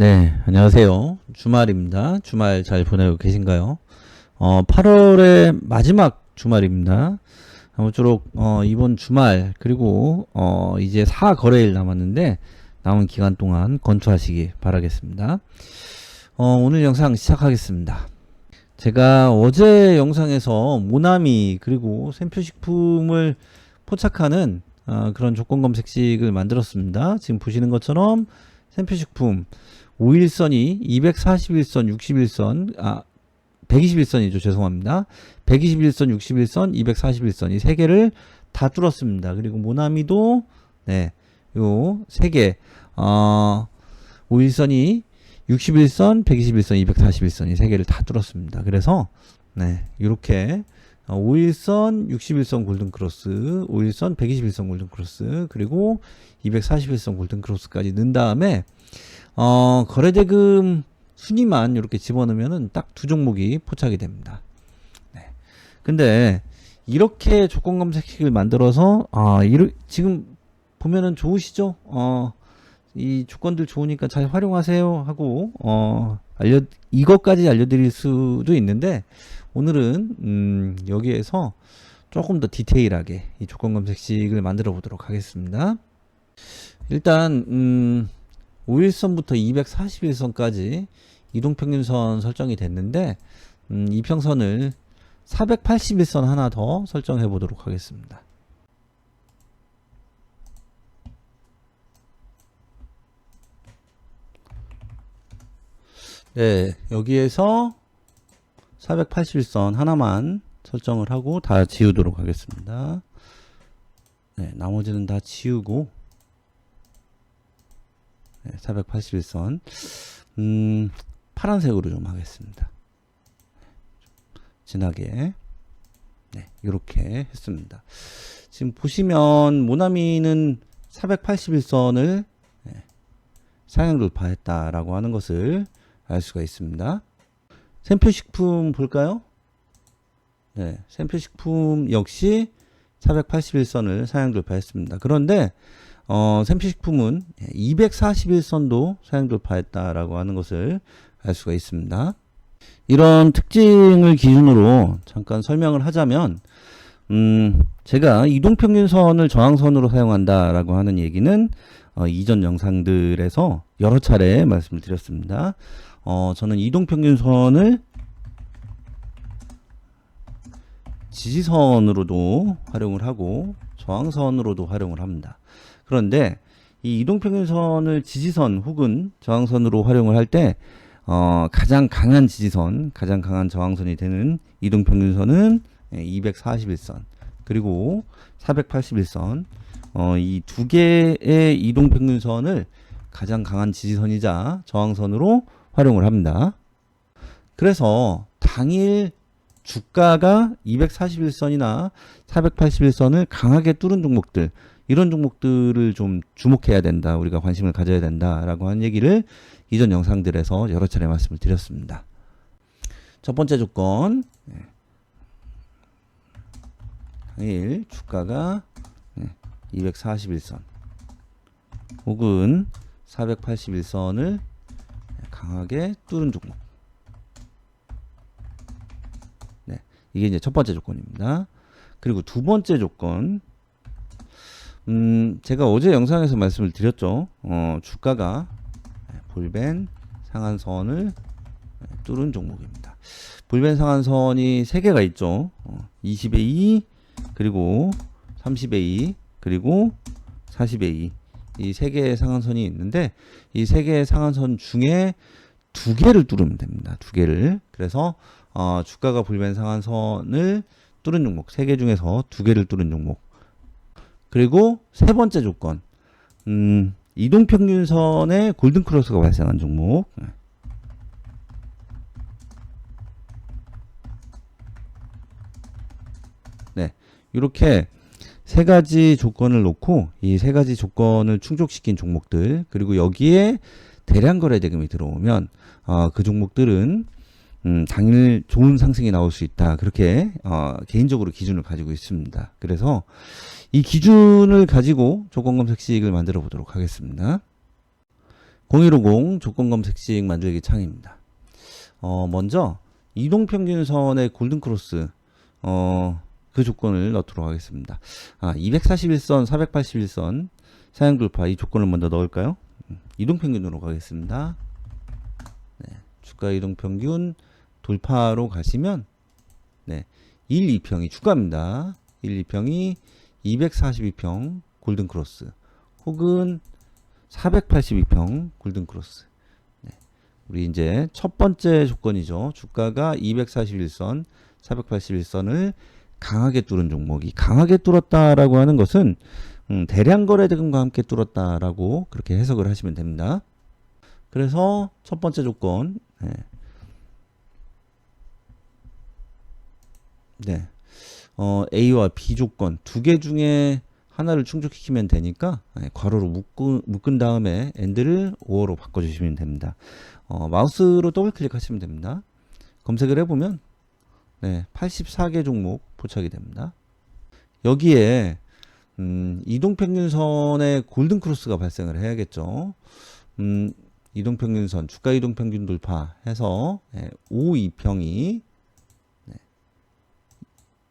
네, 안녕하세요. 주말입니다. 주말 잘 보내고 계신가요? 어, 8월의 마지막 주말입니다. 아무쪼록 어, 이번 주말 그리고 어, 이제 4거래일 남았는데 남은 기간 동안 건투하시기 바라겠습니다. 어, 오늘 영상 시작하겠습니다. 제가 어제 영상에서 모나미 그리고 샘표식품을 포착하는 어, 그런 조건 검색식을 만들었습니다. 지금 보시는 것처럼 샘표식품 5일선이 241선, 61선, 아, 121선이죠. 죄송합니다. 121선, 61선, 241선 이 세 개를 다 뚫었습니다. 그리고 모나미도 네, 요 세 개, 어, 5일선이 61선, 121선, 241선 이 세 개를 다 뚫었습니다. 그래서 네, 이렇게 5일선, 61선 골든 크로스, 5일선, 121선 골든 크로스, 그리고 241선 골든 크로스까지 넣은 다음에 어, 거래대금 순위만 이렇게 집어넣으면은 딱 두 종목이 포착이 됩니다. 네. 근데 이렇게 조건 검색식을 만들어서 아, 이르, 지금 보면은 좋으시죠? 어, 이 조건들 좋으니까 잘 활용하세요 하고 어, 알려 이것까지 알려드릴 수도 있는데 오늘은 음, 여기에서 조금 더 디테일하게 이 조건 검색식을 만들어 보도록 하겠습니다. 일단 음, 5일선부터 241선까지 이동평균선 설정이 됐는데 음, 이평선을 481선 하나 더 설정해 보도록 하겠습니다. 네, 여기에서 481선 하나만 설정을 하고 다 지우도록 하겠습니다. 네, 나머지는 다 지우고 네, 481선 음, 파란색으로 좀 하겠습니다. 진하게 네, 이렇게 했습니다. 지금 보시면 모나미는 481선을 네, 상향 돌파했다라고 하는 것을 알 수가 있습니다. 샘표식품 볼까요? 네, 샘표식품 역시 481선을 상향 돌파했습니다. 그런데 어, 샘표식품은 241선도 사양 돌파했다라고 하는 것을 알 수가 있습니다. 이런 특징을 기준으로 잠깐 설명을 하자면, 음, 제가 이동평균선을 저항선으로 사용한다라고 하는 얘기는 어, 이전 영상들에서 여러 차례 말씀을 드렸습니다. 어, 저는 이동평균선을 지지선으로도 활용을 하고 저항선으로도 활용을 합니다. 그런데 이 이동평균선을 지지선 혹은 저항선으로 활용을 할 때 어, 가장 강한 지지선, 가장 강한 저항선이 되는 이동평균선은 241선 그리고 481선 어, 이 두 개의 이동평균선을 가장 강한 지지선이자 저항선으로 활용을 합니다. 그래서 당일 주가가 241선이나 481선을 강하게 뚫은 종목들 이런 종목들을 좀 주목해야 된다. 우리가 관심을 가져야 된다라고 하는 얘기를 이전 영상들에서 여러 차례 말씀을 드렸습니다. 첫 번째 조건 당일 주가가 241선 혹은 481선을 강하게 뚫은 종목. 이게 이제 첫 번째 조건입니다. 그리고 두 번째 조건 음, 제가 어제 영상에서 말씀을 드렸죠. 어, 주가가 볼벤 상한선을 뚫은 종목입니다. 볼벤 상한선이 3개가 있죠. 어, 20에 2, 그리고 30에 2, 그리고 40에 2. 이세 개의 상한선이 있는데 이세 개의 상한선 중에 두 개를 뚫으면 됩니다. 두 개를. 그래서 어, 주가가 볼벤 상한선을 뚫은 종목, 세 개 중에서 두 개를 뚫은 종목. 그리고 세 번째 조건, 음, 이동 평균선에 골든 크로스가 발생한 종목. 네. 이렇게 세 가지 조건을 놓고 이 세 가지 조건을 충족시킨 종목들 그리고 여기에 대량 거래 대금이 들어오면 어, 그 종목들은 음, 당일 좋은 상승이 나올 수 있다 그렇게 어, 개인적으로 기준을 가지고 있습니다. 그래서 이 기준을 가지고 조건 검색식을 만들어 보도록 하겠습니다. 0150 조건 검색식 만들기 창입니다. 어, 먼저 이동평균선의 골든크로스 어, 그 조건을 넣도록 하겠습니다. 아, 241선, 481선 사양 돌파 이 조건을 먼저 넣을까요? 음, 이동평균으로 가겠습니다. 네, 주가 이동평균 돌파로 가시면 네, 1, 2평이 주가입니다. 1, 2평이 242평 골든크로스 혹은 482평 골든크로스 네, 우리 이제 첫 번째 조건이죠. 주가가 241선, 481선을 강하게 뚫은 종목이 강하게 뚫었다라고 하는 것은 음, 대량 거래 대금과 함께 뚫었다라고 그렇게 해석을 하시면 됩니다. 그래서 첫 번째 조건 네. 네. 어, A와 B 조건 두 개 중에 하나를 충족시키면 되니까 네, 괄호로 묶은, 묶은 다음에 end를 5어로 바꿔주시면 됩니다. 어, 마우스로 더블 클릭하시면 됩니다. 검색을 해보면 네, 84개 종목 포착이 됩니다. 여기에 음, 이동평균선의 골든크로스가 발생을 해야겠죠. 음, 이동평균선, 주가 이동평균 돌파해서 네, 5, 2평이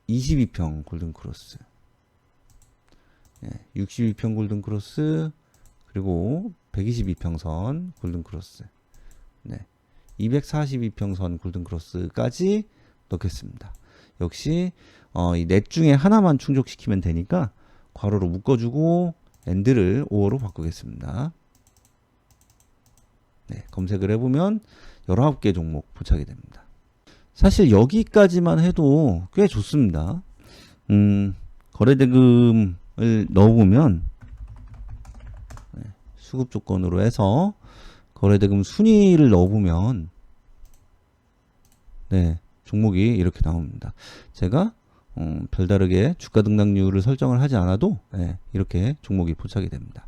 22평 골든크로스 예, 62평 골든크로스 그리고 122평선 골든크로스 네, 242평선 골든크로스까지 넣겠습니다. 역시 어, 이 넷 중에 하나만 충족시키면 되니까 괄호로 묶어주고 엔드를 5어로 바꾸겠습니다. 네, 검색을 해보면 19개 종목 포착이 됩니다. 사실 여기까지만 해도 꽤 좋습니다. 음, 거래대금을 넣어보면 네, 수급 조건으로 해서 거래대금 순위를 넣어보면 네, 종목이 이렇게 나옵니다. 제가 음, 별다르게 주가 등락률을 설정을 하지 않아도 네, 이렇게 종목이 포착이 됩니다.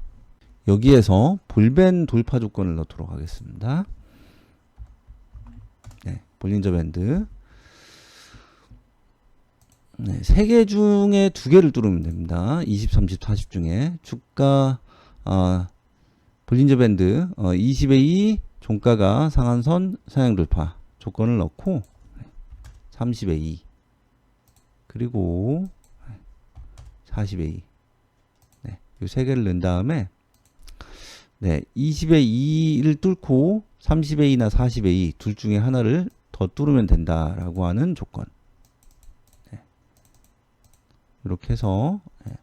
여기에서 볼벤 돌파 조건을 넣도록 하겠습니다. 네, 볼린저 밴드 네, 3개 중에 2개를 뚫으면 됩니다. 20, 30, 40 중에 주가 어, 볼린저 밴드 어, 20에 2 종가가 상한선 사양 돌파 조건을 넣고 30에 2 그리고 40에 2 네, 이3 개를 넣은 다음에 네, 20에 2를 뚫고 30에 2나 40에 2 둘 중에 하나를 더 뚫으면 된다라고 하는 조건. 네. 이렇게 해서 네.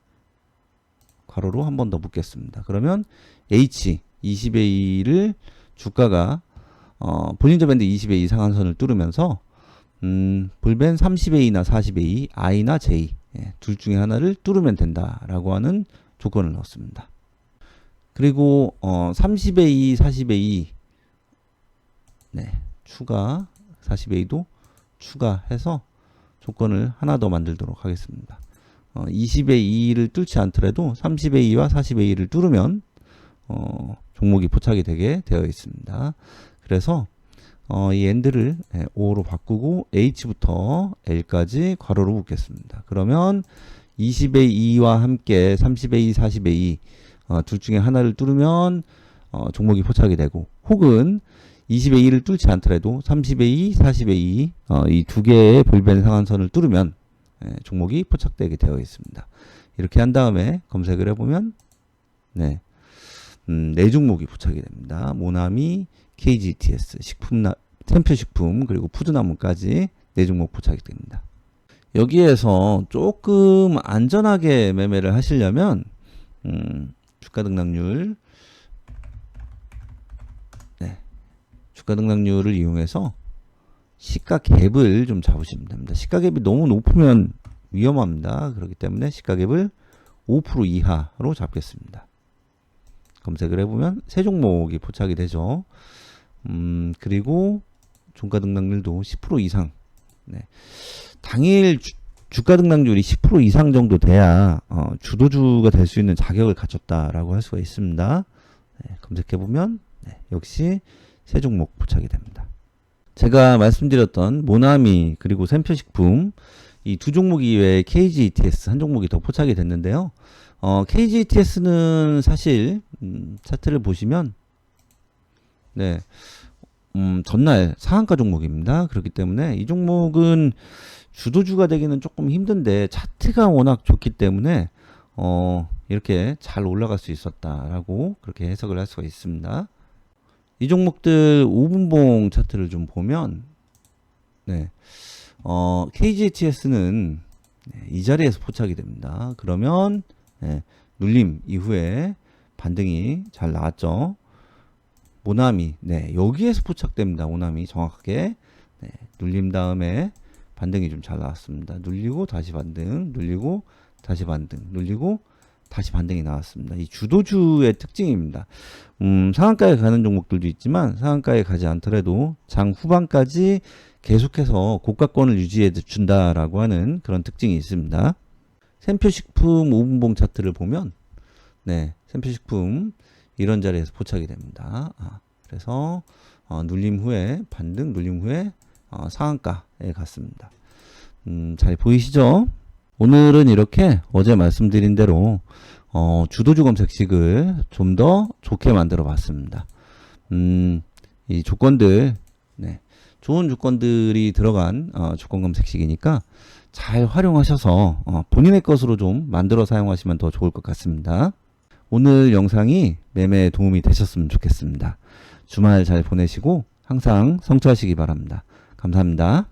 괄호로 한 번 더 묶겠습니다. 그러면 H 20에 2를 주가가 어, 볼린저 밴드 20에 2 상한선을 뚫으면서 음, 볼벤 30에 2나 40에 2, I나 J 예, 둘 중에 하나를 뚫으면 된다라고 하는 조건을 넣었습니다. 그리고 어, 30에 2, 40에 2 네, 추가 40A도 추가해서 조건을 하나 더 만들도록 하겠습니다. 어, 20의 2를 뚫지 않더라도 30의 2와 40의 2를 뚫으면 어, 종목이 포착이 되게 되어 있습니다. 그래서 어, 이 end를 5로 바꾸고 h부터 l까지 괄호로 묶겠습니다. 그러면 20의 2와 함께 30의 2, 40의 2, 어, 둘 중에 하나를 뚫으면 어, 종목이 포착이 되고 혹은 20의 2를 뚫지 않더라도 30의 2, 40의 2, 어, 이 두 개의 볼벤 상한선을 뚫으면 예, 종목이 포착되게 되어 있습니다. 이렇게 한 다음에 검색을 해보면 네, 음, 네 종목이 포착이 됩니다. 모나미, KGTS, 식품나, 템표식품 그리고 푸드나무까지 네 종목 포착이 됩니다. 여기에서 조금 안전하게 매매를 하시려면 음, 주가 등락률 주가 등락률을 이용해서 시가 갭을 좀 잡으시면 됩니다. 시가 갭이 너무 높으면 위험합니다. 그렇기 때문에 시가 갭을 5% 이하로 잡겠습니다. 검색을 해보면 세 종목이 포착이 되죠. 음, 그리고 종가 등락률도 10% 이상. 네. 당일 주, 주가 등락률이 10% 이상 정도 돼야 어, 주도주가 될 수 있는 자격을 갖췄다라고 할 수가 있습니다. 네, 검색해 보면 네, 역시 세 종목 포착이 됩니다. 제가 말씀드렸던 모나미 그리고 샘표식품 이 두 종목 이외에 KGETS 한 종목이 더 포착이 됐는데요. 어, KGETS는 사실 음, 차트를 보시면 네. 음, 전날 상한가 종목입니다. 그렇기 때문에 이 종목은 주도주가 되기는 조금 힘든데 차트가 워낙 좋기 때문에 어, 이렇게 잘 올라갈 수 있었다라고 그렇게 해석을 할 수가 있습니다. 이 종목들 5분봉 차트를 좀 보면 네. 어, KGHS는 이 자리에서 포착이 됩니다. 그러면 네, 눌림 이후에 반등이 잘 나왔죠. 모나미, 네, 여기에서 포착됩니다. 모나미 정확하게 네, 눌림 다음에 반등이 좀 잘 나왔습니다. 눌리고 다시 반등, 눌리고 다시 반등, 눌리고 다시 반등이 나왔습니다. 이 주도주의 특징입니다. 음, 상한가에 가는 종목들도 있지만 상한가에 가지 않더라도 장 후반까지 계속해서 고가권을 유지해 준다라고 하는 그런 특징이 있습니다. 샘표식품 5분봉 차트를 보면 네, 샘표식품 이런 자리에서 포착이 됩니다. 아, 그래서 어, 눌림 후에 반등, 눌림 후에 어, 상한가에 갔습니다. 음, 잘 보이시죠? 오늘은 이렇게 어제 말씀드린 대로 어, 주도주 검색식을 좀 더 좋게 만들어 봤습니다. 음, 이 조건들, 네, 좋은 조건들이 들어간 어, 조건 검색식이니까 잘 활용하셔서 어, 본인의 것으로 좀 만들어 사용하시면 더 좋을 것 같습니다. 오늘 영상이 매매에 도움이 되셨으면 좋겠습니다. 주말 잘 보내시고 항상 성투하시기 바랍니다. 감사합니다.